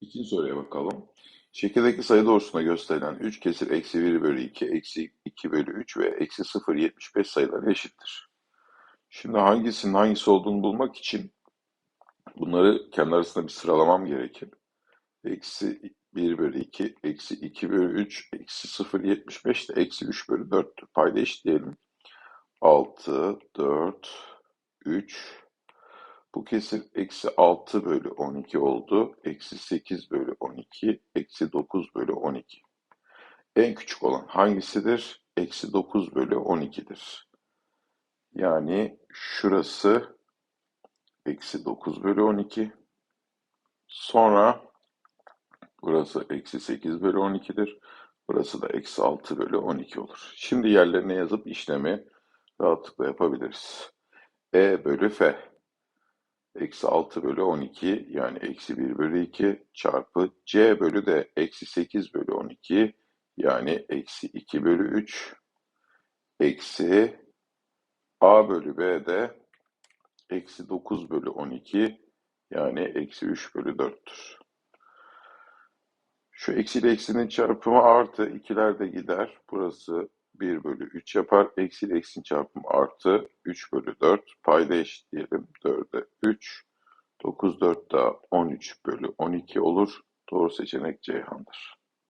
İkinci soruya bakalım. Şekildeki sayı doğrusunda gösterilen 3 kesir eksi 1 bölü 2, eksi 2 bölü 3 ve eksi 0,75 sayıları eşittir. Şimdi hangisinin hangisi olduğunu bulmak için bunları kendi arasında bir sıralamam gerekir. Eksi 1 bölü 2, eksi 2 bölü 3, eksi 0,75 de eksi 3 bölü 4'tür. Payda eşitleyelim. 6, 4, 3, bu kesir eksi 6 bölü 12 oldu. Eksi 8 bölü 12, eksi 9 bölü 12. En küçük olan hangisidir? Eksi 9 bölü 12'dir. Yani şurası eksi 9 bölü 12. Sonra burası eksi 8 bölü 12'dir. Burası da eksi 6 bölü 12 olur. Şimdi yerlerine yazıp işlemi rahatlıkla yapabiliriz. E bölü F. Eksi 6 bölü 12 yani eksi 1 bölü 2 çarpı C bölü de eksi 8 bölü 12 yani eksi 2 bölü 3 eksi A bölü B de eksi 9 bölü 12 yani eksi 3 bölü 4'tür. Şu eksi ile eksinin çarpımı artı ikiler de gider. Burası 1 bölü 3 yapar. Eksi ile eksinin çarpımı artı 3 bölü 4. Payda eşitleyelim. 4'e 3. 9 4 daha 13 bölü 12 olur. Doğru seçenek Ceyhan'dır.